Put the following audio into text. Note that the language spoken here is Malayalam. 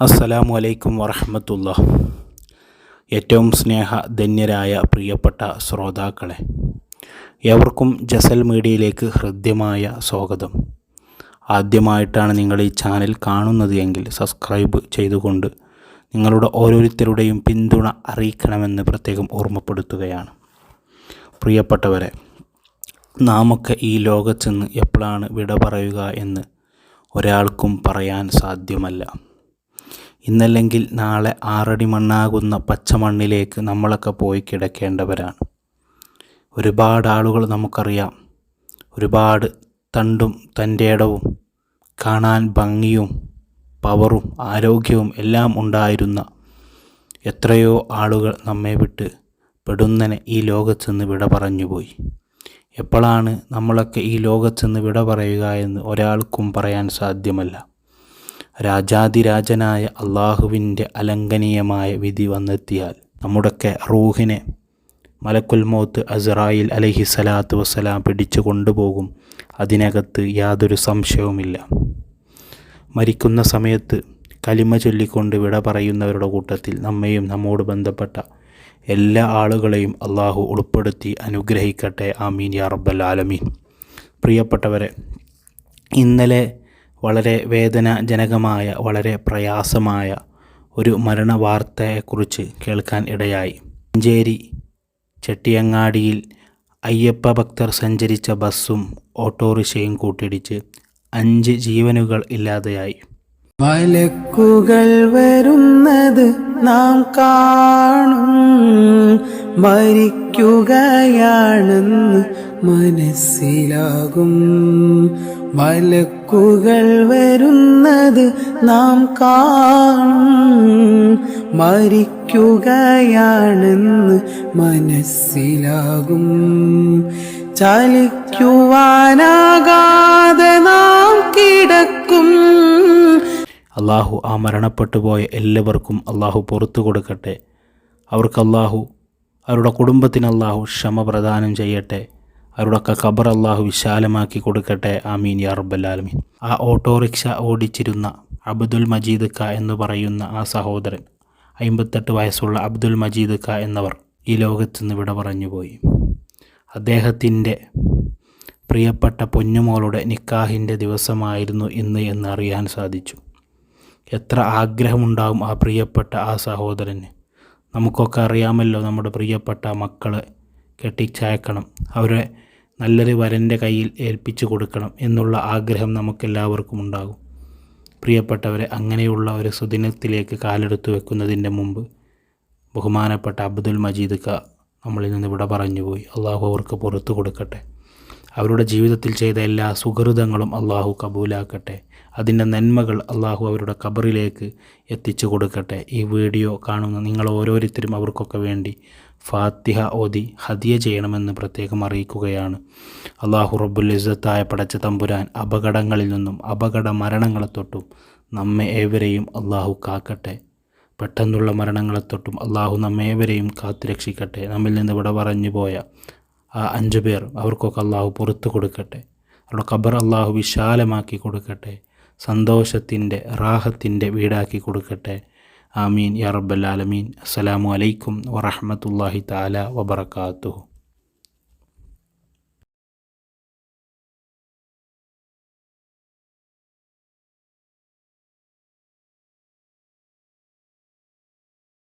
അസ്സലാമു അലൈക്കും വറഹമത്തുള്ള. ഏറ്റവും സ്നേഹധന്യരായ പ്രിയപ്പെട്ട ശ്രോതാക്കളെ എവർക്കും ജസൽ മീഡിയയിലേക്ക് ഹൃദ്യമായ സ്വാഗതം. ആദ്യമായിട്ടാണ് നിങ്ങൾ ഈ ചാനൽ കാണുന്നത് എങ്കിൽ സബ്സ്ക്രൈബ് ചെയ്തുകൊണ്ട് നിങ്ങളുടെ ഓരോരുത്തരുടെയും പിന്തുണ അറിയിക്കണമെന്ന് പ്രത്യേകം ഓർമ്മപ്പെടുത്തുകയാണ്. പ്രിയപ്പെട്ടവരെ നാമൊക്കെ ഈ ലോകത്ത് നിന്ന് എപ്പോഴാണ് വിട പറയുക എന്ന് ഒരാൾക്കും പറയാൻ സാധ്യമല്ല. ഇന്നല്ലെങ്കിൽ നാളെ ആറടി മണ്ണാകുന്ന പച്ചമണ്ണിലേക്ക് നമ്മളൊക്കെ പോയി കിടക്കേണ്ടവരാണ്. ഒരുപാട് ആളുകൾ നമുക്കറിയാം. ഒരുപാട് തണ്ടും തന്റെ ഇടവും കാണാൻ ഭംഗിയും പവറും ആരോഗ്യവും എല്ലാം ഉണ്ടായിരുന്ന എത്രയോ ആളുകൾ നമ്മെ വിട്ട് പെടുന്നനെ ഈ ലോകത്തുനിന്ന് വിട പറഞ്ഞുപോയി. എപ്പോഴാണ് നമ്മളൊക്കെ ഈ ലോകത്തുനിന്ന് വിട പറയുക എന്ന് ഒരാൾക്കും പറയാൻ സാധ്യമല്ല. രാജാതിരാജനായ അള്ളാഹുവിന്റെ അലംഘനീയമായ വിധി വന്നെത്തിയാൽ നമ്മുടെയൊക്കെ റൂഹിനെ മലക്കുൽ മൗത്ത് അസറായിൽ അലഹി സലാത്ത് വസ്സലാം പിടിച്ചു കൊണ്ടുപോകും. അതിനകത്ത് യാതൊരു സംശയവുമില്ല. മരിക്കുന്ന സമയത്ത് കലിമ ചൊല്ലിക്കൊണ്ട് വിട പറയുന്നവരുടെ കൂട്ടത്തിൽ നമ്മയും നമ്മോട് ബന്ധപ്പെട്ട എല്ലാ ആളുകളെയും അള്ളാഹു ഉൾപ്പെടുത്തി അനുഗ്രഹിക്കട്ടെ. ആമീൻ യാ റബ്ബൽ ആലമീൻ. പ്രിയപ്പെട്ടവരെ ഇന്നലെ വളരെ വേദനാജനകമായ വളരെ പ്രയാസമായ ഒരു മരണ വാർത്തയെക്കുറിച്ച് കേൾക്കാൻ ഇടയായി. മഞ്ചേരി ചെട്ടിയങ്ങാടിയിൽ അയ്യപ്പ ഭക്തർ സഞ്ചരിച്ച ബസ്സും ഓട്ടോറിക്ഷയും കൂട്ടിയിടിച്ച് അഞ്ച് ജീവനുകൾ ഇല്ലാതെയായി. വലക്കുകൾ വരുന്നത് നാം കാണും മരിക്കുകയാണെന്ന് മനസ്സിലാകും. മലക്കുകൾ വരുന്നത് നാം കാണും. മരിക്കുകയാണെന്ന് മനസ്സിലാകും. ചലിക്കുവാനാകാതെ നാം കിടക്കും. അള്ളാഹു ആ മരണപ്പെട്ടു പോയ എല്ലാവർക്കും അള്ളാഹു പുറത്തു കൊടുക്കട്ടെ. അവർക്ക് അള്ളാഹു അവരുടെ കുടുംബത്തിന് അള്ളാഹു ക്ഷമ പ്രദാനം ചെയ്യട്ടെ. അവരുടെയൊക്കെ ഖബർ അള്ളാഹു വിശാലമാക്കി കൊടുക്കട്ടെ. ആമീൻ യാ റബ്ബല്ലാലമീൻ ആ ഓട്ടോറിക്ഷ ഓടിച്ചിരുന്ന അബ്ദുൽ മജീദ് ഖ എന്ന് പറയുന്ന ആ സഹോദരൻ അമ്പത്തെട്ട് വയസ്സുള്ള അബ്ദുൽ മജീദ് ഖ എന്നവർ ഈ ലോകത്ത് നിന്ന് വിട പറഞ്ഞുപോയി അദ്ദേഹത്തിന്റെ പ്രിയപ്പെട്ട പൊന്നുമോളുടെ നിക്കാഹിന്റെ ദിവസമായിരുന്നു ഇന്ന് എന്ന് അറിയാൻ സാധിച്ചു. എത്ര ആഗ്രഹമുണ്ടാകും ആ പ്രിയപ്പെട്ട ആ സഹോദരന്. നമുക്കൊക്കെ അറിയാമല്ലോ നമ്മുടെ പ്രിയപ്പെട്ട മക്കളെ കെട്ടിച്ചയക്കണം. അവരെ നല്ലൊരു വരന്റെ കയ്യിൽ ഏൽപ്പിച്ചു കൊടുക്കണം എന്നുള്ള ആഗ്രഹം നമുക്കെല്ലാവർക്കും ഉണ്ടാകും. പ്രിയപ്പെട്ടവരെ അങ്ങനെയുള്ള ഒരു സുദിനത്തിലേക്ക് കാലെടുത്തു വെക്കുന്നതിന്റെ മുമ്പ് ബഹുമാനപ്പെട്ട അബ്ദുൽ മജീദ് ക നമ്മളിൽ നിന്ന് ഇവിടെ പറഞ്ഞുപോയി. അള്ളാഹു അവർക്ക് പുറത്തു കൊടുക്കട്ടെ. അവരുടെ ജീവിതത്തിൽ ചെയ്ത എല്ലാ സുഹൃതങ്ങളും അള്ളാഹു കബൂലാക്കട്ടെ. അതിന്റെ നന്മകൾ അള്ളാഹു അവരുടെ കബറിലേക്ക് എത്തിച്ചു കൊടുക്കട്ടെ. ഈ വീഡിയോ കാണുന്ന നിങ്ങൾ ഓരോരുത്തരും അവർക്കൊക്കെ വേണ്ടി ഫാത്തിഹ ഓതി ഹദിയ ചെയ്യണമെന്ന് പ്രത്യേകം അറിയിക്കുകയാണ്. അള്ളാഹു റബ്ബുൽ ഇസ്സത്തായ പടച്ച തമ്പുരാൻ അപകടങ്ങളിൽ നിന്നും അപകട മരണങ്ങളെ തൊട്ടും നമ്മെ ഏവരെയും അള്ളാഹു കാക്കട്ടെ. പെട്ടെന്നുള്ള മരണങ്ങളെ തൊട്ടും അള്ളാഹു നമ്മേവരെയും കാത്തുരക്ഷിക്കട്ടെ. നമ്മിൽ നിന്ന് ഇവിടെ പറഞ്ഞു പോയ ആ അഞ്ച് പേർ അവർക്കൊക്കെ അള്ളാഹു പുറത്തു കൊടുക്കട്ടെ. അവരുടെ ഖബർ അള്ളാഹു വിശാലമാക്കി കൊടുക്കട്ടെ. സന്തോഷത്തിന്റെ റാഹത്തിന്റെ വീടാക്കി കൊടുക്കട്ടെ. ആമീൻ. യാ റബ്ബൽ ആലമീൻ. അസ്സലാമു അലൈക്കും വറഹമത്തല്ലാഹി താല വബർക്കാത്തുഹു